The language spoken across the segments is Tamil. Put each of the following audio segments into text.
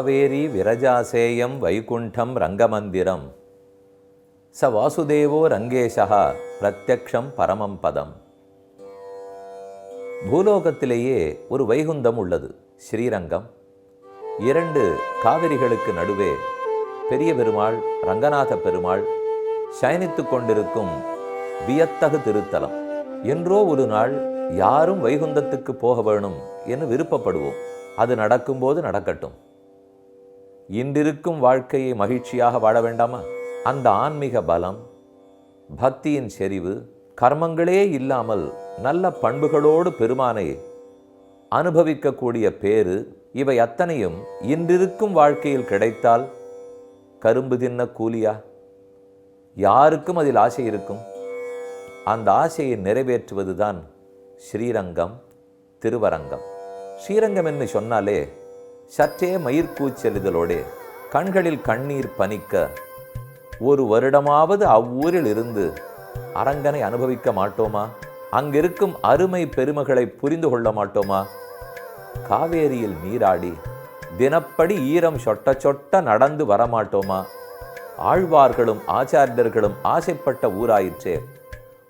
காவேரி விரஜாசேயம் வைகுண்டம் ரங்கமந்திரம். ச வாசுதேவோ ரங்கேஷா பிரத்யக்ஷம் பரமம் பதம். பூலோகத்திலேயே ஒரு வைகுந்தம் உள்ளது ஸ்ரீரங்கம். இரண்டு காவிரிகளுக்கு நடுவே பெரிய பெருமாள் ரங்கநாத பெருமாள் சயனித்துக் கொண்டிருக்கும் வியத்தகு திருத்தலம். என்றோ ஒரு நாள் யாரும் வைகுந்தத்துக்கு போக வேணும் என்று விருப்பப்படுவோம். அது நடக்கும்போது நடக்கட்டும். இன்றிருக்கும் வாழ்க்கையை மகிழ்ச்சியாக வாழ வேண்டாமா? அந்த ஆன்மீக பலம் பக்தியின் செறிவு கர்மங்களே இல்லாமல் நல்ல பண்புகளோடு பெருமானை அனுபவிக்கக்கூடிய பேறு இவை அத்தனையும் இன்றிருக்கும் வாழ்க்கையில் கிடைத்தால் கரும்பு தின்ன கூலியா? யாருக்கும் அதில் ஆசை இருக்கும்? அந்த ஆசையை நிறைவேற்றுவதுதான் ஸ்ரீரங்கம் திருவரங்கம். ஸ்ரீரங்கம் என்று சொன்னாலே சற்றே மயிர்கூச்செலுதலோடே கண்களில் கண்ணீர் பனிக்க ஒரு வருடமாவது அவ்வூரில் இருந்து அரங்கனை அனுபவிக்க மாட்டோமா? அங்கிருக்கும் அருமை பெருமைகளை புரிந்து கொள்ள மாட்டோமா? காவேரியில் நீராடி தினப்படி ஈரம் சொட்ட சொட்ட நடந்து வரமாட்டோமா ஆழ்வார்களும் ஆச்சாரியர்களும் ஆசைப்பட்ட ஊராயிற்றே.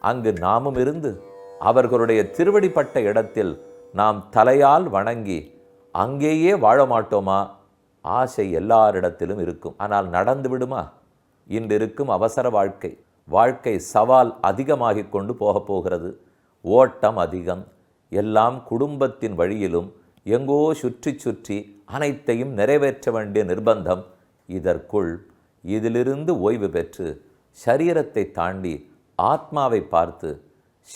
அங்கு நாமும் இருந்து அவர்களுடைய திருவடிப்பட்ட இடத்தில் நாம் தலையால் வணங்கி அங்கேயே வாழ மாட்டோமா ஆசை எல்லாரிடத்திலும் இருக்கும். ஆனால் நடந்து விடுமா? இன்று இருக்கும் அவசர வாழ்க்கை. வாழ்க்கை சவால் அதிகமாகிக் கொண்டு போகப் போகிறது. ஓட்டம் அதிகம். எல்லாம் குடும்பத்தின் வழியிலும் எங்கோ சுற்றி சுற்றி அனைத்தையும் நிறைவேற்ற வேண்டிய நிர்பந்தம் இதற்குள் இதிலிருந்து ஓய்வு பெற்று சரீரத்தை தாண்டி ஆத்மாவை பார்த்து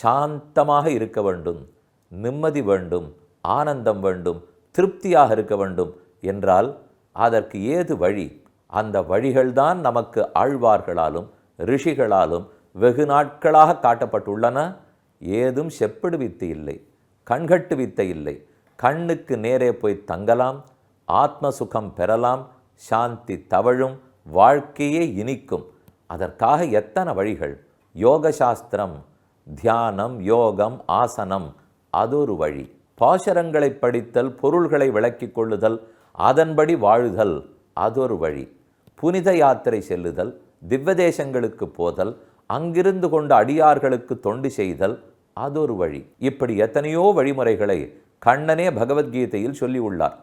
சாந்தமாக இருக்க வேண்டும். நிம்மதி வேண்டும். ஆனந்தம் வேண்டும். திருப்தியாக இருக்க வேண்டும் என்றால் அதற்கு ஏது வழி? அந்த வழிகள்தான் நமக்கு ஆழ்வார்களாலும் ரிஷிகளாலும் வெகு நாட்களாக காட்டப்பட்டுள்ளன. ஏதும் செப்பிடு வித்து இல்லை கண்கட்டு வித்தை இல்லை. கண்ணுக்கு நேரே போய் தங்கலாம் ஆத்ம சுகம் பெறலாம் சாந்தி தவழும் வாழ்க்கையே இனிக்கும். அதற்காக எத்தனை வழிகள்? யோக சாஸ்திரம் தியானம் யோகம் ஆசனம் அது ஒரு வழி. பாசரங்களை படித்தல் பொருள்களை விளக்கிக் கொள்ளுதல் அதன்படி வாழுதல் அது ஒரு வழி. புனித யாத்திரை செல்லுதல் திவ்வதேசங்களுக்கு போதல் அங்கிருந்து கொண்ட அடியார்களுக்கு தொண்டு செய்தல் அது ஒரு வழி. இப்படி எத்தனையோ வழிமுறைகளை கண்ணனே பகவத்கீதையில் சொல்லியுள்ளார்.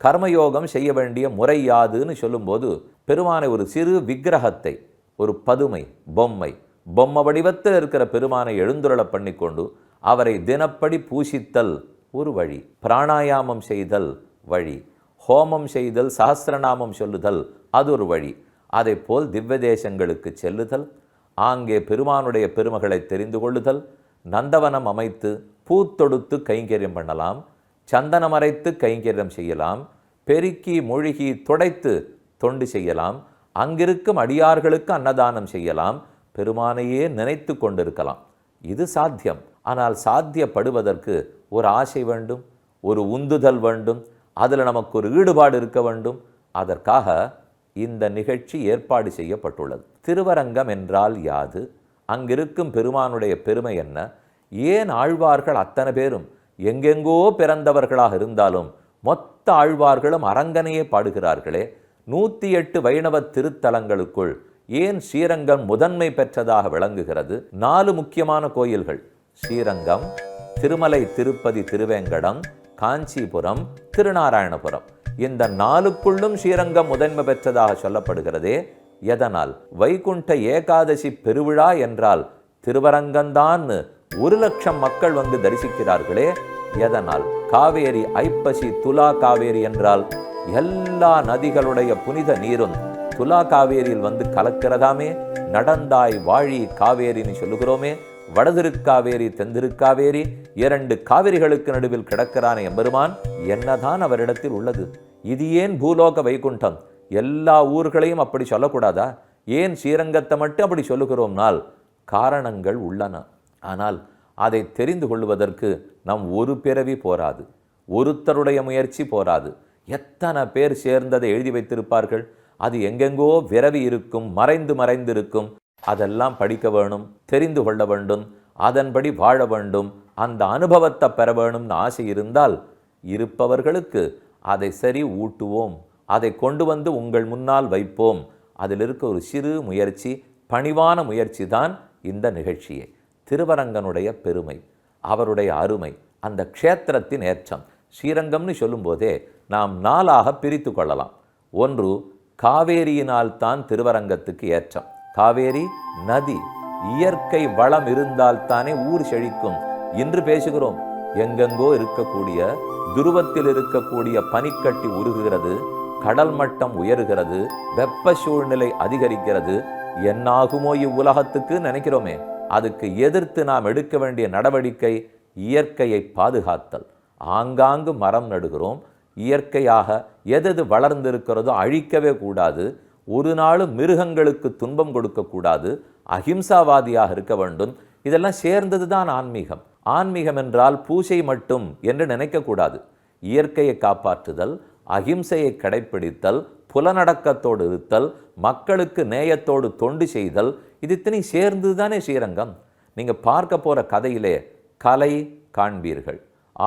கர்மயோகம் செய்ய வேண்டிய முறை யாதுன்னு சொல்லும்போது பெருமானை ஒரு சிறு விக்கிரகத்தை ஒரு பதுமை பொம்மை பொம்மை வடிவத்தில் இருக்கிற பெருமானை எழுந்துருள பண்ணிக்கொண்டு அவரை தினப்படி பூசித்தல் ஒரு வழி பிராணாயாமம் செய்தல் வழி ஹோமம் செய்தல் சகசிரநாமம் சொல்லுதல் அது ஒரு வழி. அதை போல் திவ்ய தேசங்களுக்கு செல்லுதல் ஆங்கே பெருமானுடைய பெருமகளை தெரிந்து கொள்ளுதல் நந்தவனம் அமைத்து பூத்தொடுத்து கைங்கரியம் பண்ணலாம் சந்தனம் அரைத்து கைங்கரியம் செய்யலாம் பெருக்கி மூழ்கி துடைத்து தொண்டு செய்யலாம் அங்கிருக்கும் அடியார்களுக்கு அன்னதானம் செய்யலாம் பெருமானையே நினைத்து கொண்டிருக்கலாம். இது சாத்தியம். ஆனால் சாத்தியப்படுவதற்கு ஒரு ஆசை வேண்டும் ஒரு உந்துதல் வேண்டும் அதில் நமக்கு ஒரு ஈடுபாடு இருக்க வேண்டும். அதற்காக இந்த நிகழ்ச்சி ஏற்பாடு செய்யப்பட்டுள்ளது. திருவரங்கம் என்றால் யாது? அங்கிருக்கும் பெருமானுடைய பெருமை என்ன? ஏன் ஆழ்வார்கள் அத்தனை பேரும் எங்கெங்கோ பிறந்தவர்களாக இருந்தாலும் மொத்த ஆழ்வார்களும் அரங்கனையே பாடுகிறார்களே? நூற்றி எட்டு வைணவ திருத்தலங்களுக்குள் ஏன் ஸ்ரீரங்கம் முதன்மை பெற்றதாக விளங்குகிறது? நாலு முக்கியமான கோயில்கள் ஸ்ரீரங்கம் திருமலை திருப்பதி திருவேங்கடம் காஞ்சிபுரம் திருநாராயணபுரம். இந்த நாலுக்குள்ளும் ஸ்ரீரங்கம் முதன்மை பெற்றதாக சொல்லப்படுகிறதே. எதனால்? வைகுண்ட ஏகாதசி பெருவிழா என்றால் திருவரங்கம்தான் ஒரு லட்சம் மக்கள் வந்து தரிசிக்கிறார்களே. எதனால்? காவேரி ஐப்பசி துலா காவேரி என்றால் எல்லா நதிகளுடைய புனித நீரும் துலா காவேரியில் வந்து கலக்கிறதாமே. நடந்தாய் வாழி காவேரின்னு சொல்லுகிறோமே. வடதிருக்காவேரி தென்திருக்காவேரி இரண்டு காவிரிகளுக்கு நடுவில் கிடக்கிறான் எம்பெருமான் என்னதான் அவரிடத்தில் உள்ளது? இது ஏன் பூலோக வைகுண்டம்? எல்லா ஊர்களையும் அப்படி சொல்லக்கூடாதா? ஏன் ஸ்ரீரங்கத்தை மட்டும் அப்படி சொல்லுகிறோம்னால் காரணங்கள் உள்ளன. ஆனால் அதை தெரிந்து கொள்வதற்கு நம் ஒரு பிறவி போராது. ஒருத்தருடைய முயற்சி போராது. எத்தனை பேர் சேர்ந்ததை எழுதி வைத்திருப்பார்கள்? அது எங்கெங்கோ விரவி இருக்கும் மறைந்து மறைந்திருக்கும் அதெல்லாம் படிக்க வேணும் தெரிந்து கொள்ள வேண்டும் அதன்படி வாழ வேண்டும் அந்த அனுபவத்தை பெற வேணும்னு ஆசை இருந்தால் இருப்பவர்களுக்கு அதை சரி ஊட்டுவோம். அதை கொண்டு வந்து உங்கள் முன்னால் வைப்போம். அதில் இருக்க ஒரு சிறு முயற்சி பணிவான முயற்சி தான் இந்த நிகழ்ச்சியே. திருவரங்கனுடைய பெருமை அவருடைய அருமை அந்த க்ஷேத்திரத்தின் ஏற்றம். ஸ்ரீரங்கம்னு சொல்லும்போதே நாம் நாளாக பிரித்து கொள்ளலாம். ஒன்று காவேரியினால் தான் திருவரங்கத்துக்கு ஏற்றம். காவேரி நதி இயற்கை வளம் இருந்தால் தானே ஊர் செழிக்கும். இன்று பேசுகிறோம் எங்கெங்கோ இருக்கக்கூடிய துருவத்தில் இருக்கக்கூடிய பனிக்கட்டி உருகுகிறது கடல் மட்டம் உயருகிறது வெப்ப சூழ்நிலை அதிகரிக்கிறது. என்னாகுமோ இவ்வுலகத்துக்கு நினைக்கிறோமே அதுக்கு எதிர்த்து நாம் எடுக்க வேண்டிய நடவடிக்கை இயற்கையை பாதுகாத்தல். ஆங்காங்கு மரம் நடுகிறோம் இயற்கையாக எதெது வளர்ந்திருக்கிறதோ அழிக்கவே கூடாது. ஒரு நாளும் மிருகங்களுக்கு துன்பம் கொடுக்கக்கூடாது அஹிம்சாவாதியாக இருக்க வேண்டும். இதெல்லாம் சேர்ந்தது தான் ஆன்மீகம். ஆன்மீகம் என்றால் பூஜை மட்டும் என்று நினைக்கக்கூடாது. இயற்கையை காப்பாற்றுதல் அகிம்சையை கடைப்பிடித்தல் புலனடக்கத்தோடு இருத்தல் மக்களுக்கு நேயத்தோடு தொண்டு செய்தல் இது இத்தனை சேர்ந்தது தானே ஸ்ரீரங்கம். நீங்கள் பார்க்க போகிற கதையிலே கலை காண்பீர்கள்.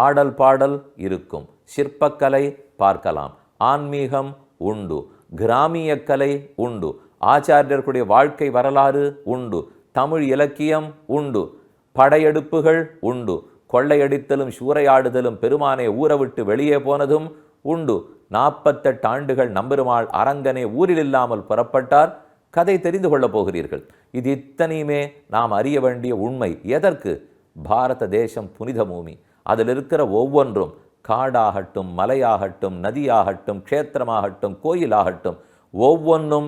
ஆடல் பாடல் இருக்கும். சிற்பக்கலை பார்க்கலாம். ஆன்மீகம் உண்டு. கிராமிய கலை உண்டு. ஆச்சாரியர்களுடைய வாழ்க்கை வரலாறு உண்டு. தமிழ் இலக்கியம் உண்டு. படையெடுப்புகள் உண்டு. கொள்ளையடித்தலும் சூறையாடுதலும் பெருமானை ஊற விட்டு வெளியே போனதும் உண்டு. நாற்பத்தெட்டு ஆண்டுகள் நம்பெருமாள் அரங்கனே ஊரில் இல்லாமல் புறப்பட்டார். கதை தெரிந்து கொள்ளப் போகிறீர்கள். இது இத்தனையுமே நாம் அறிய வேண்டிய உண்மை. எதற்கு? பாரத தேசம் புனித பூமி. அதில் இருக்கிற ஒவ்வொன்றும் காடாகட்டும் மலையாகட்டும் நதியாகட்டும் க்ஷேத்திரமாகட்டும் கோயிலாகட்டும் ஒவ்வொன்றும்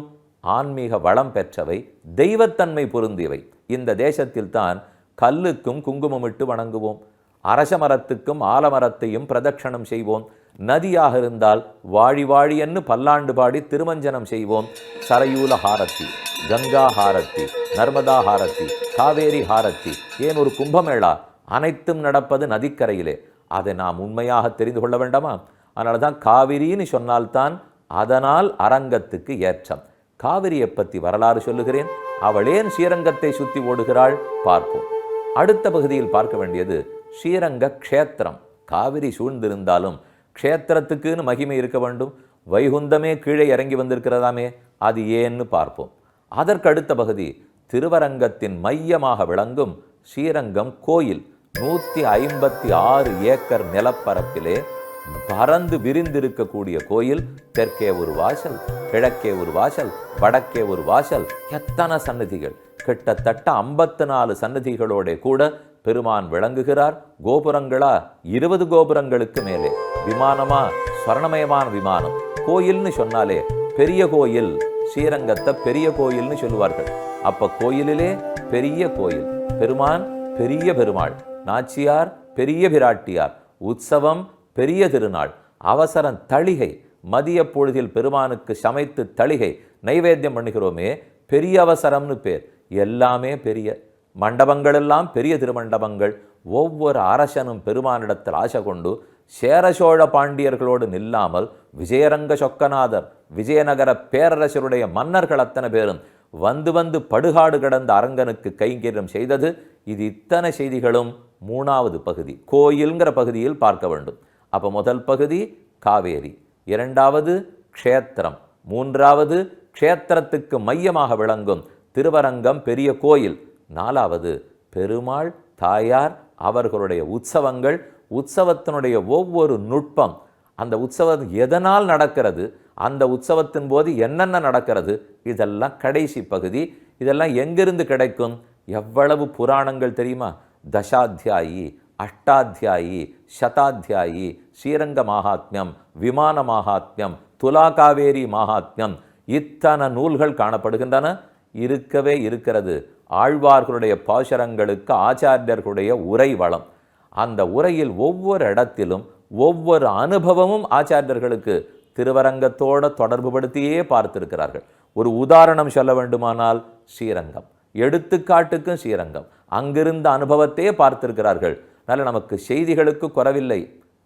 ஆன்மீக வளம் பெற்றவை தெய்வத்தன்மை பொருந்தியவை. இந்த தேசத்தில் தான் கல்லுக்கும் குங்குமமிட்டு வணங்குவோம். அரச மரத்துக்கும் ஆலமரத்தையும் பிரதட்சணம் செய்வோம். நதியாக இருந்தால் வாழி வாழியன்னு பல்லாண்டு பாடி திருமஞ்சனம் செய்வோம். சரையூல ஹாரத்தி கங்கா ஹாரத்தி நர்மதா ஹாரத்தி காவேரி ஹாரத்தி ஏன் ஒரு கும்பமேளா? அனைத்தும் நடப்பது நதிக்கரையிலே. அதை நாம் உண்மையாக தெரிந்து கொள்ள வேண்டாமா? அதனால தான் காவிரின்னு சொன்னால்தான் அதனால் அரங்கத்துக்கு ஏற்றம். காவிரியை பற்றி வரலாறு சொல்லுகிறேன். அவள் ஏன் ஸ்ரீரங்கத்தை சுற்றி ஓடுகிறாள் பார்ப்போம். அடுத்த பகுதியில் பார்க்க வேண்டியது ஸ்ரீரங்க க்ஷேத்திரம். காவிரி சூழ்ந்திருந்தாலும் க்ஷேத்திரத்துக்குன்னு மகிமை இருக்க வேண்டும். வைகுந்தமே கீழே இறங்கி வந்திருக்கிறதாமே அது ஏன்னு பார்ப்போம். அதற்கு அடுத்த பகுதி திருவரங்கத்தின் மையமாக விளங்கும் ஸ்ரீரங்கம் கோயில். நூற்றி ஐம்பத்தி ஆறு ஏக்கர் நிலப்பரப்பிலே பறந்து விரிந்திருக்கக்கூடிய கோயில் தெற்கே ஒரு வாசல் கிழக்கே ஒரு வாசல் வடக்கே ஒரு வாசல் எத்தனை சன்னதிகள்? கிட்டத்தட்ட ஐம்பத்து நாலு சன்னதிகளோட கூட பெருமான் விளங்குகிறார். கோபுரங்களா? இருபது கோபுரங்களுக்கு மேலே. விமானமா? ஸ்வர்ணமயமான விமானம். கோயில்னு சொன்னாலே பெரிய கோயில் ஸ்ரீரங்கத்தை பெரிய கோயில்னு சொல்லுவார்கள். அப்ப கோயிலிலே பெரிய கோயில் பெருமான் பெரிய பெருமாள். நாச்சியார் பெரிய பிராட்டியார் உற்சவம் பெரிய திருநாள். அவசரம் தளிகை. மதிய பொழுதில் பெருமானுக்கு சமைத்து தளிகை. நைவேத்தியம் பண்ணுகிறோமே பெரிய அவசரம்னு பேர். எல்லாமே பெரிய. மண்டபங்கள் எல்லாம் பெரிய திருமண்டபங்கள். ஒவ்வொரு அரசனும் பெருமானிடத்தில் ஆசை கொண்டு சேர சோழ பாண்டியர்களோடு நில்லாமல் விஜயரங்க சொக்கநாதர் விஜயநகர பேரரசருடைய மன்னர்கள் அத்தனை பேரும் வந்து வந்து படுகாடு கடந்த அரங்கனுக்கு கைங்கரியம் செய்தது. இது இத்தனை செய்திகளும் மூணாவது பகுதி கோயில்ங்கிற பகுதியில் பார்க்க வேண்டும். அப்போ முதல் பகுதி காவேரி இரண்டாவது க்ஷேத்திரம் மூன்றாவது க்ஷேத்திரத்துக்கு மையமாக விளங்கும் திருவரங்கம் பெரிய கோயில் நாலாவது பெருமாள் தாயார் அவர்களுடைய உற்சவங்கள் உற்சவத்தினுடைய ஒவ்வொரு நுட்பம் அந்த உற்சவம் எதனால் நடக்கிறது அந்த உற்சவத்தின் போது என்னென்ன நடக்கிறது இதெல்லாம் கடைசி பகுதி இதெல்லாம் எங்கிருந்து கிடைக்கும் எவ்வளவு புராணங்கள் தெரியுமா? தசாத்தியாயி அஷ்டாத்தியாயி சதாத்தியாயி ஸ்ரீரங்க மகாத்மியம் விமான மாகாத்மியம் துலா காவேரி மாகாத்மியம் இத்தனை நூல்கள் காணப்படுகின்றன. இருக்கவே இருக்கிறது. ஆழ்வார்களுடைய பாசுரங்களுக்கு ஆச்சாரியர்களுடைய உரை வளம். அந்த உரையில் ஒவ்வொரு இடத்திலும் ஒவ்வொரு அனுபவமும் ஆச்சாரியர்களுக்கு திருவரங்கத்தோட தொடர்புபடுத்தியே பார்த்திருக்கிறார்கள். ஒரு உதாரணம் சொல்ல வேண்டுமானால் ஸ்ரீரங்கம். எடுத்துக்காட்டுக்கும் ஸ்ரீரங்கம். அங்கிருந்த அனுபவத்தையே பார்த்திருக்கிறார்கள். அதனால் நமக்கு செய்திகளுக்கு குறவில்லை.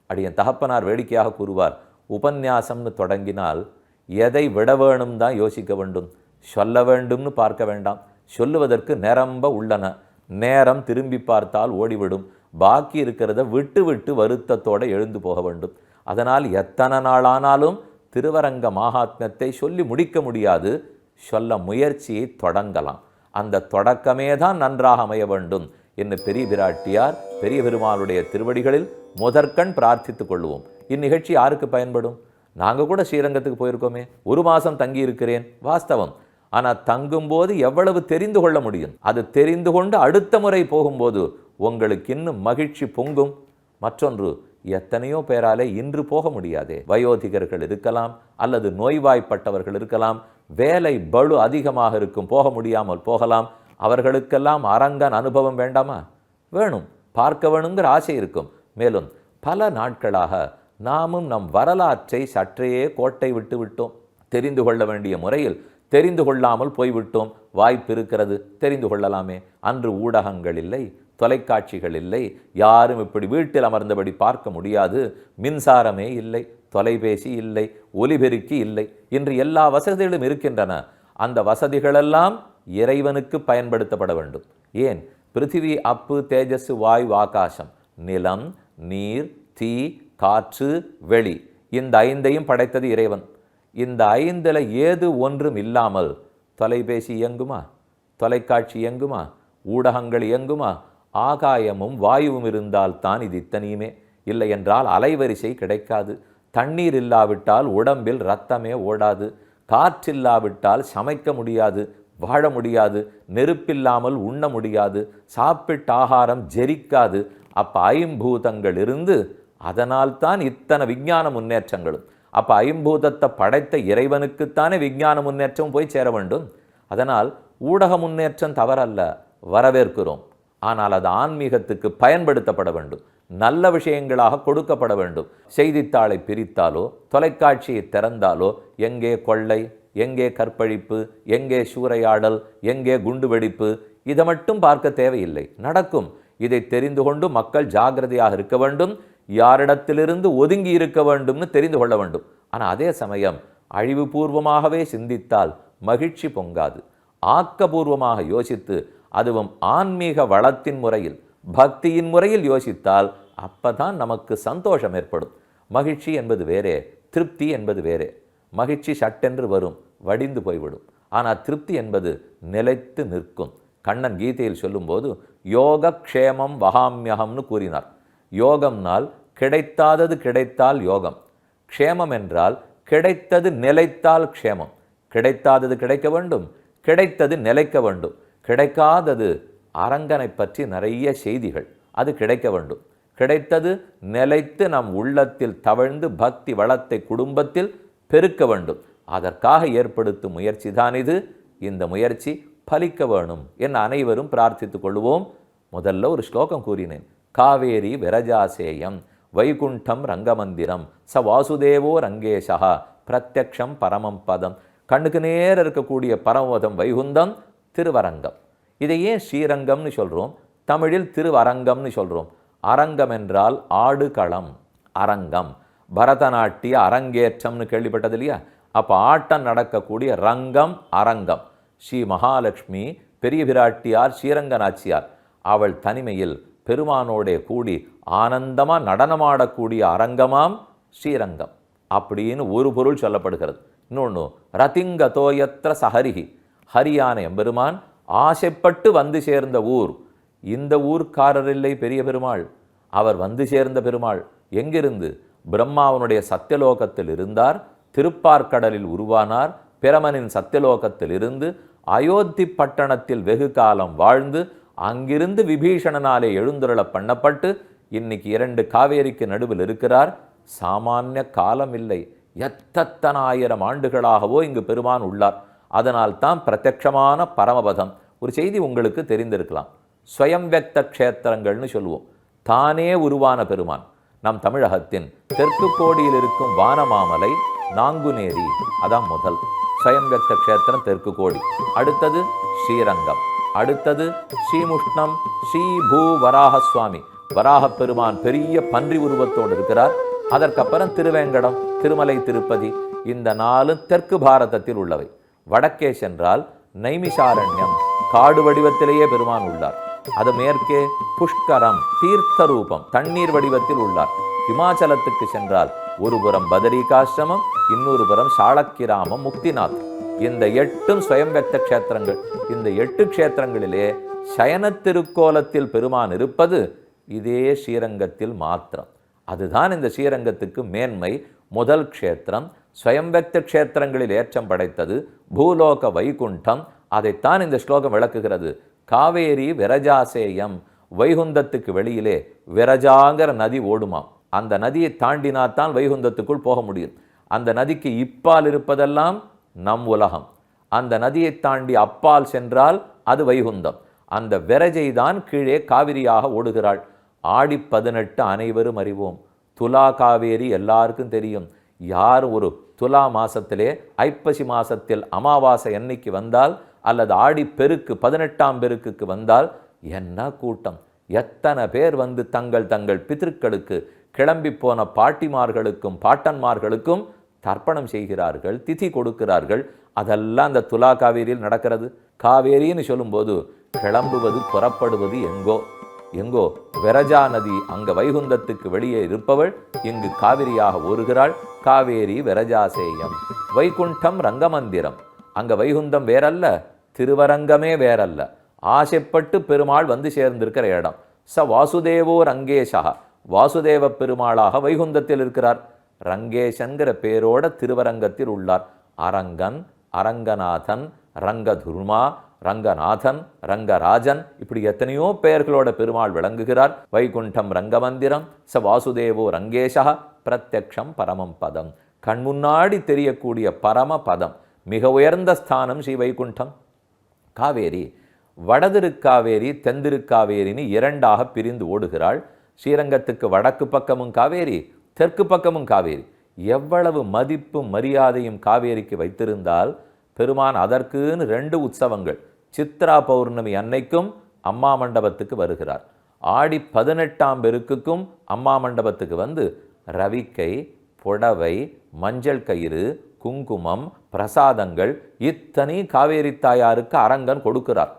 அடியன் தகப்பனார் வேடிக்கையாக கூறுவார் உபன்யாசம்னு தொடங்கினால் எதை விட வேணும் தான் யோசிக்க வேண்டும். சொல்ல வேண்டும்னு பார்க்க வேண்டாம். சொல்லுவதற்கு நிரம்ப உள்ளன. நேரம் திரும்பி பார்த்தால் ஓடிவிடும். பாக்கி இருக்கிறத விட்டு விட்டு வருத்தத்தோடு எழுந்து போக வேண்டும். அதனால் எத்தனை நாளானாலும் திருவரங்க மகாத்மியத்தை சொல்லி முடிக்க முடியாது. சொல்ல முயற்சியை தொடங்கலாம். அந்த தொடக்கமே தான் நன்றாக அமைய வேண்டும் என்று பெரிய பிராட்டியார் பெரிய பெருமாளுடைய திருவடிகளில் முதற்கண் பிரார்த்தித்துக் கொள்வோம் இந்நிகழ்ச்சி யாருக்கு பயன்படும்? நாங்கள் கூட ஸ்ரீரங்கத்துக்கு போயிருக்கோமே. ஒரு மாதம் தங்கி இருக்கிறேன் வாஸ்தவம். ஆனால் தங்கும்போது எவ்வளவு தெரிந்து கொள்ள முடியும்? அது தெரிந்து கொண்டு அடுத்த முறை போகும்போது உங்களுக்கு இன்னும் மகிழ்ச்சி பொங்கும். மற்றொன்று எத்தனையோ பேராலே இன்று போக முடியாதே. வயோதிகர்கள் இருக்கலாம் அல்லது நோய்வாய்ப்பட்டவர்கள் இருக்கலாம். வேலை பலு அதிகமாக இருக்கும். போக முடியாமல் போகலாம். அவர்களுக்கெல்லாம் அரங்கன் அனுபவம் வேண்டாமா? வேணும். பார்க்க வேணுங்கிற ஆசை இருக்கும். மேலும் பல நாட்களாக நாமும் நம் வரலாற்றை சற்றே கோட்டை விட்டு விட்டோம். தெரிந்து கொள்ள வேண்டிய முறையில் தெரிந்து கொள்ளாமல் போய்விட்டோம். வாய்ப்பு இருக்கிறது. தெரிந்து கொள்ளலாமே. அன்று ஊடகங்கள் இல்லை தொலைக்காட்சிகள் இல்லை. யாரும் இப்படி வீட்டில் அமர்ந்தபடி பார்க்க முடியாது. மின்சாரமே இல்லை. தொலைபேசி இல்லை ஒலிபெருக்கி இல்லை இன்று எல்லா வசதிகளும் இருக்கின்றன. அந்த வசதிகளெல்லாம் இறைவனுக்கு பயன்படுத்தப்பட வேண்டும். ஏன்? பிருத்திவி அப்பு தேஜஸ் வாயு ஆகாசம் நிலம் நீர் தீ காற்று வெளி இந்த ஐந்தையும் படைத்தது இறைவன். இந்த ஐந்தில் ஏது ஒன்றும் இல்லாமல் தொலைபேசி இயங்குமா? தொலைக்காட்சி இயங்குமா? ஊடகங்கள் இயங்குமா? ஆகாயமும் வாயுவும் இருந்தால் தான் இது இத்தனையுமே. இல்லை என்றால் அலைவரிசை கிடைக்காது. தண்ணீர் இல்லாவிட்டால் உடம்பில் ரத்தமே ஓடாது. காற்றில்லாவிட்டால் சமைக்க முடியாது வாழ முடியாது நெருப்பில்லாமல் உண்ண முடியாது சாப்பிட்ட ஆகாரம் ஜெரிக்காது. அப்போ ஐம்பூதங்கள் இருந்து அதனால் தான் இத்தனை விஞ்ஞான முன்னேற்றங்களும். அப்போ ஐம்பூதத்தை படைத்த இறைவனுக்குத்தானே விஞ்ஞான முன்னேற்றம் போய் சேர வேண்டும்? அதனால் ஊடக முன்னேற்றம் தவறல்ல வரவேற்கிறோம். ஆனால் அது ஆன்மீகத்துக்கு பயன்படுத்தப்பட வேண்டும். நல்ல விஷயங்களாக கொடுக்கப்பட வேண்டும். செய்தித்தாளை பிரித்தாலோ தொலைக்காட்சியை திறந்தாலோ எங்கே கொள்ளை எங்கே கற்பழிப்பு எங்கே சூறையாடல் எங்கே குண்டுவெடிப்பு இதை மட்டும் பார்க்க தேவையில்லை. நடக்கும். இதை தெரிந்து கொண்டு மக்கள் ஜாகிரதையாக இருக்க வேண்டும். யாரிடத்திலிருந்து ஒதுங்கி இருக்க வேண்டும்னு தெரிந்து கொள்ள வேண்டும். ஆனால் அதே சமயம் அழிவுபூர்வமாகவே சிந்தித்தால் மகிழ்ச்சி பொங்காது. ஆக்கபூர்வமாக யோசித்து அதுவும் ஆன்மீக வளத்தின் முறையில் பக்தியின் முறையில் யோசித்தால் அப்பதான் நமக்கு சந்தோஷம் ஏற்படும். மகிழ்ச்சி என்பது வேறே திருப்தி என்பது வேறே. மகிழ்ச்சி சட்டென்று வரும் வடிந்து போய்விடும். ஆனால் திருப்தி என்பது நிலைத்து நிற்கும். கண்ணன் கீதையில் சொல்லும்போது யோக க்ஷேமம் வகாமியகம்னு கூறினார். யோகம்னால் கிடைத்தாதது கிடைத்தால் யோகம். க்ஷேமம் என்றால் கிடைத்தது நிலைத்தால் க்ஷேமம். கிடைத்தாதது கிடைக்க வேண்டும் கிடைத்தது நிலைக்க வேண்டும். கிடைக்காதது அரங்கனை பற்றி நிறைய செய்திகள். அது கிடைக்க வேண்டும். கிடைத்தது நிலைத்து நம் உள்ளத்தில் தவழ்ந்து பக்தி வளத்தை குடும்பத்தில் பெருக்க வேண்டும். அதற்காக ஏற்படுத்தும் முயற்சி தான் இது. இந்த முயற்சி பலிக்க வேணும் என் அனைவரும் பிரார்த்தித்துக் கொள்வோம். முதல்ல ஒரு ஸ்லோகம் கூறினேன். காவேரி விரஜாசேயம் வைகுண்டம் ரங்கமந்திரம் ச வாசுதேவோ ரங்கேஷா பிரத்யக்ஷம் பரமம் பதம். கண்ணுக்கு நேர இருக்கக்கூடிய பரமபதம் வைகுந்தம் திருவரங்கம். இதை ஏன் ஸ்ரீரங்கம்னு சொல்கிறோம் தமிழில் திருவரங்கம்னு சொல்கிறோம் அரங்கம் என்றால் ஆடுகளம் அரங்கம். பரதநாட்டிய அரங்கேற்றம்னு கேள்விப்பட்டது இல்லையா? அப்போ ஆட்டம் நடக்கக்கூடிய ரங்கம் அரங்கம். ஸ்ரீ மகாலட்சுமி பெரிய பிராட்டியார் ஸ்ரீரங்க நாச்சியார் அவள் தனிமையில் பெருமானோடே கூடி ஆனந்தமா நடனமாடக்கூடிய அரங்கமாம் ஸ்ரீரங்கம். அப்படின்னு ஒரு பொருள் சொல்லப்படுகிறது. இன்னொன்று ரதிங்கதோயத்திர சஹரிகி ஹரியான எம்பெருமான் ஆசைப்பட்டு வந்து சேர்ந்த ஊர். இந்த ஊர்க்காரரில்லை பெரிய பெருமாள். அவர் வந்து சேர்ந்த பெருமாள் எங்கிருந்து? பிரம்மாவனுடைய சத்தியலோகத்தில் இருந்தார் திருப்பார்க்கடலில் உருவானார் பிரமனின் சத்தியலோகத்தில் இருந்து அயோத்தி பட்டணத்தில் வெகு காலம் வாழ்ந்து அங்கிருந்து விபீஷணனாலே எழுந்துருள பண்ணப்பட்டு இன்னைக்கு இரண்டு காவேரிக்கு நடுவில் இருக்கிறார். சாமானிய காலம் இல்லை எத்தத்தனாயிரம் ஆண்டுகளாகவோ இங்கு பெருமான் உள்ளார். அதனால் தான் பிரத்யக்ஷமான பரமபதம். ஒரு செய்தி உங்களுக்கு தெரிந்திருக்கலாம். ஸ்வயம் க்ஷேத்திரங்கள்னு சொல்லுவோம். தானே உருவான பெருமான். நம் தமிழகத்தின் தெற்கு கோடியில் இருக்கும் வானமாமலை நாங்குநேரி அதான் முதல். ஸ்வயம் க்ஷேத்திரம் தெற்கு கோடி. அடுத்தது ஸ்ரீரங்கம். அடுத்தது ஸ்ரீமுஷ்ணம் ஸ்ரீ பூ வராக சுவாமி வராகப் பெருமான் பெரிய பன்றி உருவத்தோடு இருக்கிறார். அதற்கப்புறம் திருவேங்கடம் திருமலை திருப்பதி. இந்த நாலு தெற்கு பாரதத்தில் உள்ளவை. வடக்கே சென்றால் நைமிஷாரண்யம் காடு வடிவத்திலேயே பெருமான் உள்ளார். அது மேற்கே புஷ்கரம் தீர்த்த ரூபம் தண்ணீர் வடிவத்தில் உள்ளார். இமாச்சலத்துக்கு சென்றால் ஒரு புறம் பதரிகாசிரமம் இன்னொரு புறம் சாளக்கிராமம் முக்திநாத். இந்த எட்டும் சுயம்பெத்த வெக்த க்ஷேத்திரங்கள். இந்த எட்டு க்ஷேத்திரங்களிலே சயன திருக்கோலத்தில் பெருமான் இருப்பது இதே ஸ்ரீரங்கத்தில் மாத்திரம். அதுதான் இந்த ஸ்ரீரங்கத்துக்கு மேன்மை முதல் க்ஷேத்திரம். ஸ்வயம்பக்த க்ஷேத்திரங்களில் ஏற்றம் படைத்தது பூலோக வைகுண்டம். அதைத்தான் இந்த ஸ்லோகம் விளக்குகிறது. காவேரி விரஜாசேயம். வைகுந்தத்துக்கு வெளியிலே விரஜாங்கிற நதி ஓடுமாம். அந்த நதியை தாண்டினாத்தான் வைகுந்தத்துக்குள் போக முடியும். அந்த நதிக்கு இப்பால் இருப்பதெல்லாம் நம் உலகம். அந்த நதியை தாண்டி அப்பால் சென்றால் அது வைகுந்தம். அந்த விரஜை தான் கீழே காவிரியாக ஓடுகிறாள். ஆடி பதினெட்டு அனைவரும் அறிவோம். துலா காவேரி எல்லாருக்கும் தெரியும். யார் ஒரு துலா மாசத்திலே ஐப்பசி மாசத்தில் அமாவாசை என்னைக்கு வந்தால் அல்லது ஆடி பெருக்கு பதினெட்டாம் பெருக்குக்கு வந்தால் என்ன கூட்டம்? எத்தனை பேர் வந்து தங்கள் தங்கள் பித்திருக்களுக்கு கிளம்பி போன பாட்டிமார்களுக்கும் பாட்டன்மார்களுக்கும் தர்ப்பணம் செய்கிறார்கள் திதி கொடுக்கிறார்கள்? அதெல்லாம் அந்த துலா காவேரியில் நடக்கிறது. காவேரின்னு சொல்லும்போது கிளம்புவது புறப்படுவது எங்கோ? எங்கோ விரஜா நதி அங்க வைகுந்தத்துக்கு வெளியே இருப்பவள் இங்கு காவிரியாக ஓருகிறாள் காவேரி விரஜாசேயம் வைகுண்டம் ரங்கமந்திரம். அங்க வைகுந்தம் வேறல்ல திருவரங்கமே வேறல்ல. ஆசைப்பட்டு பெருமாள் வந்து சேர்ந்திருக்கிற இடம். ச வாசுதேவோ ரங்கேஷா. வாசுதேவ பெருமாளாக வைகுந்தத்தில் இருக்கிறார். ரங்கேஷங்கிற பேரோட திருவரங்கத்தில் உள்ளார். அரங்கன் அரங்கநாதன் ரங்கதுர்மா ரங்கநாதன் ரங்கராஜன் இப்படி எத்தனையோ பெயர்களோட பெருமாள் விளங்குகிறார். வைகுண்டம் ரங்கமந்திரம் ச வாசுதேவோ ரங்கேஷா பிரத்யக்ஷம் பரமம் பதம். கண்முன்னாடி தெரியக்கூடிய பரம பதம் மிக உயர்ந்த ஸ்தானம் ஸ்ரீ வைகுண்டம். காவேரி வடதிருக்காவேரி தென்திருக்காவேரின்னு இரண்டாக பிரிந்து ஓடுகிறாள். ஸ்ரீரங்கத்துக்கு வடக்கு பக்கமும் காவேரி தெற்கு பக்கமும் காவேரி. எவ்வளவு மதிப்பும் மரியாதையும் காவேரிக்கு வைத்திருந்தால் பெருமான் அதற்குன்னு ரெண்டு உற்சவங்கள் சித்ரா பௌர்ணமி அன்னைக்கும் அம்மா மண்டபத்துக்கு வருகிறார். ஆடி பதினெட்டாம் பெருக்குக்கும் அம்மா மண்டபத்துக்கு வந்து ரவிக்கை புடவை மஞ்சள் கயிறு குங்குமம் பிரசாதங்கள் இத்தனை காவேரி தாயாருக்கு அரங்கன் கொடுக்கிறார்.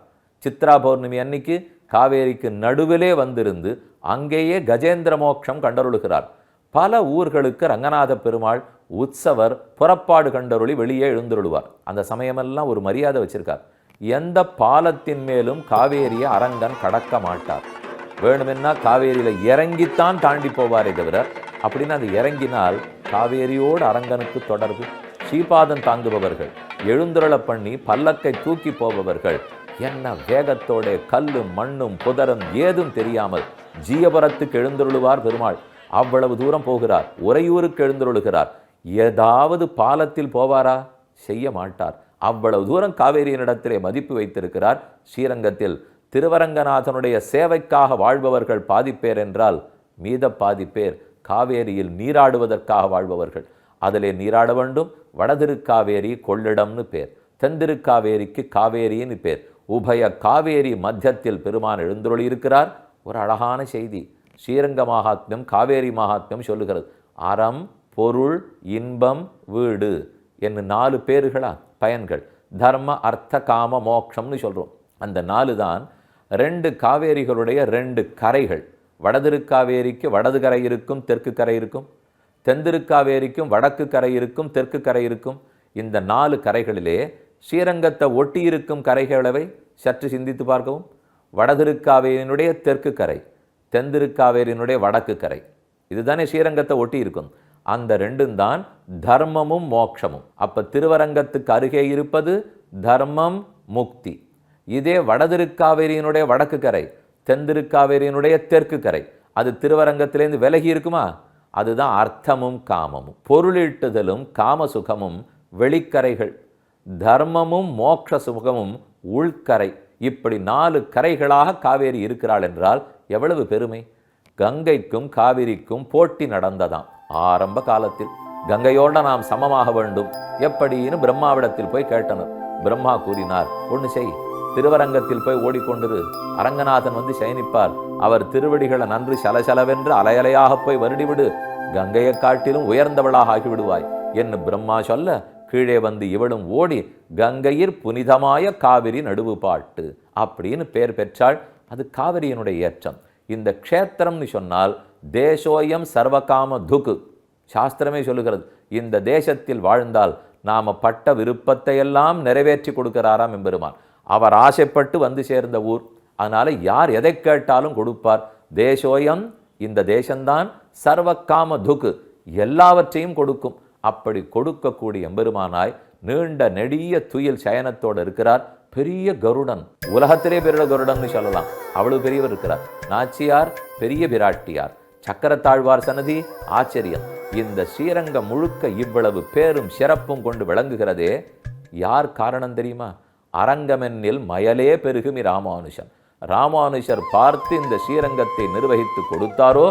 சித்ரா பௌர்ணமி அன்னைக்கு காவேரிக்கு நடுவிலே வந்திருந்து அங்கேயே கஜேந்திர மோட்சம் கண்டருளுகிறார். பல ஊர்களுக்கு ரங்கநாத பெருமாள் உற்சவர் புறப்பாடு கண்டருளி வெளியே எழுந்தருளுவார். அந்த சமயமெல்லாம் ஒரு மரியாதை வச்சிருக்கார். எந்த பாலத்தின் மேலும் காவேரியை அரங்கன் கடக்க மாட்டார். வேணுமென்னா காவேரியில் இறங்கித்தான் தாண்டி போவாரே தவிர அப்படின்னு அது இறங்கினால் காவேரியோடு அரங்கனுக்கு தொடர்பு. ஸ்ரீபாதம் தாங்குபவர்கள் எழுந்துருள பண்ணி பல்லக்கை தூக்கி போபவர்கள் என்ன வேகத்தோட கல்லும் மண்ணும் புதரும் ஏதும் தெரியாமல் ஜீயபுரத்துக்கு எழுந்தருளுவார் பெருமாள். அவ்வளவு தூரம் போகிறார் உறையூருக்கு எழுந்தருளுகிறார். ஏதாவது பாலத்தில் போவாரா? செய்ய மாட்டார். அவ்வளவு தூரம் காவேரியினிடத்திலே மதிப்பு வைத்திருக்கிறார். ஸ்ரீரங்கத்தில் திருவரங்கநாதனுடைய சேவைக்காக வாழ்பவர்கள் பாதிப்பேர் என்றால் மீத பாதிப்பேர் காவேரியில் நீராடுவதற்காக வாழ்பவர்கள். அதிலே நீராட வேண்டும். வடதிருக்காவேரி கொள்ளிடம்னு பேர். தென்திருக்காவேரிக்கு காவேரின்னு பேர். உபய காவேரி மத்தியத்தில் பெருமான் எழுந்தொழி இருக்கிறார். ஒரு அழகான செய்தி. ஸ்ரீரங்க மகாத்மியம் காவேரி மகாத்மியம் சொல்லுகிறது. அறம் பொருள் இன்பம் வீடு என்று நாலு பேர்களா பயன்கள். தர்ம அர்த்த காம மோக்ஷம்னு சொல்கிறோம் அந்த நாலு தான் ரெண்டு காவேரிகளுடைய ரெண்டு கரைகள். வடதிருக்காவேரிக்கு வடது கரை இருக்கும் தெற்கு கரை இருக்கும். தென்திருக்காவேரிக்கும் வடக்கு கரை இருக்கும் தெற்கு கரை இருக்கும். இந்த நாலு கரைகளிலே ஸ்ரீரங்கத்தை ஒட்டி இருக்கும் கரைகளவை சற்று சிந்தித்து பார்க்கவும். வடதிருக்காவேரியினுடைய தெற்கு கரை தென்திருக்காவேரியினுடைய வடக்கு கரை. இதுதானே ஸ்ரீரங்கத்தை ஒட்டி இருக்கும். அந்த ரெண்டும் தான் தர்மமும் மோட்சமும். அப்போ திருவரங்கத்துக்கு அருகே இருப்பது தர்மம் முக்தி. இதே வடதிருக்காவேரியினுடைய வடக்கு கரை தென்திருக்காவேரியினுடைய தெற்கு கரை. அது திருவரங்கத்திலேருந்து விலகி இருக்குமா? அதுதான் அர்த்தமும் காமமும். பொருளீட்டுதலும் காம சுகமும் வெளிக்கரைகள். தர்மமும் மோட்ச சுகமும் உள்கரை. இப்படி நாலு கரைகளாக காவேரி இருக்கிறாள் என்றால் எவ்வளவு பெருமை? கங்கைக்கும் காவிரிக்கும் போட்டி நடந்ததாம். ஆரம்ப காலத்தில் கங்கையோட நாம் சமமாக வேண்டும். எப்படின்னு பிரம்மாவிடத்தில் போய் கேட்டனர். பிரம்மா கூறினார் ஒன்று செய். திருவரங்கத்தில் போய் ஓடிக்கொண்டிரு. அரங்கநாதன் வந்து சயனிப்பார். அவர் திருவடிகளை நன்று சலசலவென்று அலையலையாக போய் வருடிவிடு. கங்கையை காட்டிலும் உயர்ந்தவளாக ஆகிவிடுவாய் என்று பிரம்மா சொல்ல கீழே வந்து இவளும் ஓடி கங்கையிற் புனிதமாய காவிரி நடுவு பாட்டு அப்படின்னு பெயர் பெற்றாள். அது காவிரியினுடைய ஏற்றம். இந்த க்ஷேத்திரம்னு சொன்னால் தேசோயம் சர்வகாம துக்கு சாஸ்திரமே சொல்லுகிறது இந்த தேசத்தில் வாழ்ந்தால் நாம பட்ட விருப்பத்தை எல்லாம் நிறைவேற்றி கொடுக்கிறாராம் எம்பெருமான். அவர் ஆசைப்பட்டு வந்து சேர்ந்த ஊர். அதனால் யார் எதை கேட்டாலும் கொடுப்பார். தேசோயம் இந்த தேசம்தான் சர்வக்காம துக்கு எல்லாவற்றையும் கொடுக்கும். அப்படி கொடுக்கக்கூடிய எம்பெருமானாய் நீண்ட நெடிய துயில் சயனத்தோடு இருக்கிறார். பெரிய கருடன். உலகத்திலே பெரிய கருடன்னு சொல்லலாம். அவ்வளவு பெரியவர் இருக்கிறார். நாச்சியார் பெரிய பிராட்டியார். சக்கரத்தாழ்வார் சன்னதி ஆச்சரியம். இந்த ஸ்ரீரங்கம் முழுக்க இவ்வளவு பேரும் சிறப்பும் கொண்டு விளங்குகிறதே யார் காரணம் தெரியுமா? அரங்கமென்னில் மயலே பெருகுமி ராமானுஷன். ராமானுஷர் பார்த்து இந்த ஸ்ரீரங்கத்தை நிர்வகித்து கொடுத்தாரோ?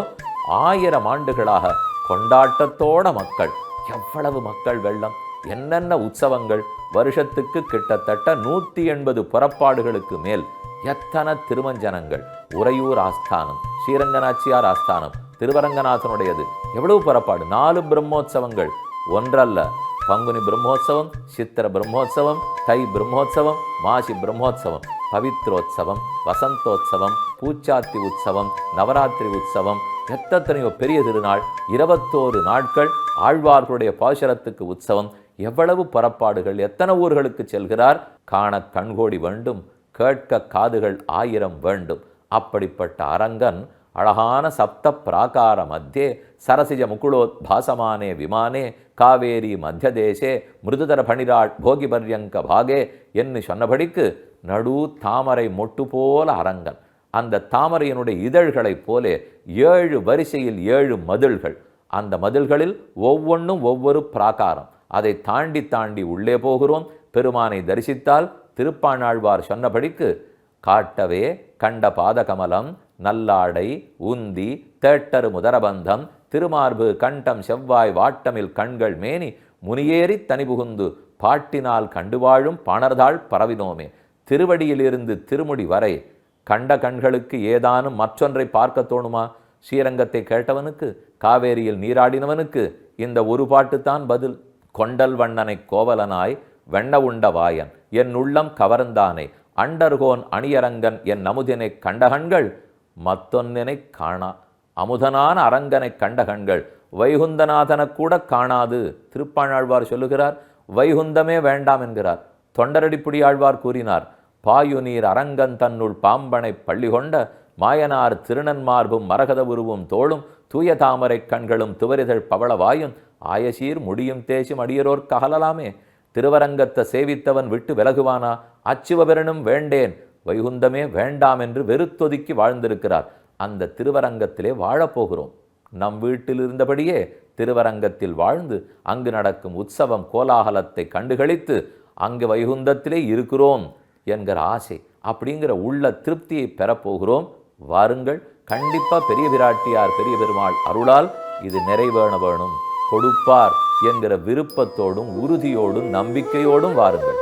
ஆயிரம் ஆண்டுகளாக கொண்டாட்டத்தோட மக்கள் எவ்வளவு மக்கள் வெள்ளம் என்னென்ன உற்சவங்கள் வருஷத்துக்கு கிட்டத்தட்ட நூற்றி எண்பது புறப்பாடுகளுக்கு மேல் எத்தனை திருமஞ்சனங்கள் உறையூர் ஆஸ்தானம். ஸ்ரீரங்கநாச்சியார் ஆஸ்தானம். திருவரங்கநாதனுடையது. எவ்வளவு புறப்பாடு? நாலு பிரம்மோற்சவங்கள் ஒன்றல்ல. பங்குனி பிரம்மோற்சவம் சித்திர பிரம்மோற்சவம் தை பிரம்மோற்சவம் மாசி பிரம்மோற்சவம் பவித்ரோத்சவம் வசந்தோத்சவம் பூச்சாத்தி உற்சவம் நவராத்திரி உற்சவம் எத்தனையோ பெரிய திருநாள் இருபத்தோரு நாட்கள் ஆழ்வார்களுடைய பாசுரத்துக்கு உற்சவம். எவ்வளவு புறப்பாடுகள்? எத்தனை ஊர்களுக்கு செல்கிறார்? காண கண்கோடி வேண்டும் கேட்க காதுகள் ஆயிரம் வேண்டும். அப்படிப்பட்ட அரங்கன் அழகான சப்த பிராகார மத்தியே சரசிஜ முகுளோத்பாசமானே விமானே காவேரி மத்திய தேசே மிருதுதர பணிராட் போகிபர்யங்க பாகே என்று சொன்னபடிக்கு நடு தாமரை மொட்டு போல அரங்கன். அந்த தாமரையினுடைய இதழ்களைப் போலே ஏழு வரிசையில் ஏழு மதில்கள். அந்த மதில்களில் ஒவ்வொன்றும் ஒவ்வொரு பிராகாரம். அதை தாண்டி தாண்டி உள்ளே போகிறோம். பெருமானை தரிசித்தால் திருப்பாணாழ்வார் சொன்னபடிக்கு காட்டவே கண்ட பாதகமலம் நல்லாடை உந்தி தேட்டரு முதரபந்தம் திருமார்பு கண்டம் செவ்வாய் வாட்டமில் கண்கள் மேனி முனியேறி தனிபுகுந்து பாட்டினால் கண்டு வாழும் பாணர்தாள் பரவினோமே. திருவடியிலிருந்து திருமுடி வரை கண்ட கண்களுக்கு ஏதானும் மற்றொன்றை பார்க்க தோணுமா? ஸ்ரீரங்கத்தை கேட்டவனுக்கு காவேரியில் நீராடினவனுக்கு இந்த ஒரு பாட்டுத்தான் பதில். கொண்டல் வண்ணனை கோவலனாய் வெண்ண உண்ட வாயன் என் உள்ளம் கவர்ந்தானே. அண்டர்கோன் அணியரங்கன் என் அமுதினை கண்டகண்கள் மத்தொன்னினை காணா. அமுதனான அரங்கனை கண்டகண்கள் வைகுந்தநாதனக் கூட காணாது திருப்பாணாழ்வார் சொல்லுகிறார். வைகுந்தமே வேண்டாம் என்கிறார். தொண்டரடிப்புடி ஆழ்வார் கூறினார். பாயுநீர் அரங்கன் தன்னுள் பாம்பனை பள்ளி கொண்ட மாயனார் திருநன்மார்பும் மரகத உருவும் தோளும் தூய தாமரை கண்களும் துவரிதழ் பவளவாயும் ஆயசீர் முடியும் தேசும் அடியரோர் ககலலாமே. திருவரங்கத்தை சேவித்தவன் விட்டு விலகுவானா? அச்சுவபெரனும் வேண்டேன் வைகுந்தமே வேண்டாம் என்று வெறுத்தொதுக்கி வாழ்ந்திருக்கிறார். அந்த திருவரங்கத்திலே வாழப்போகிறோம். நம் வீட்டில் இருந்தபடியே திருவரங்கத்தில் வாழ்ந்து அங்கு நடக்கும் உற்சவம் கோலாகலத்தை கண்டுகளித்து அங்கு வைகுந்தத்திலே இருக்கிறோம் என்கிற ஆசை அப்படிங்கிற உள்ள திருப்தியை பெறப்போகிறோம். வாருங்கள் கண்டிப்பாக பெரிய பிராட்டியார் பெரிய பெருமாள் அருளால் இது நிறைவேண வேணும். கொடுப்பார் என்கிற விருப்பத்தோடும் உறுதியோடும் நம்பிக்கையோடும் வாருங்கள்.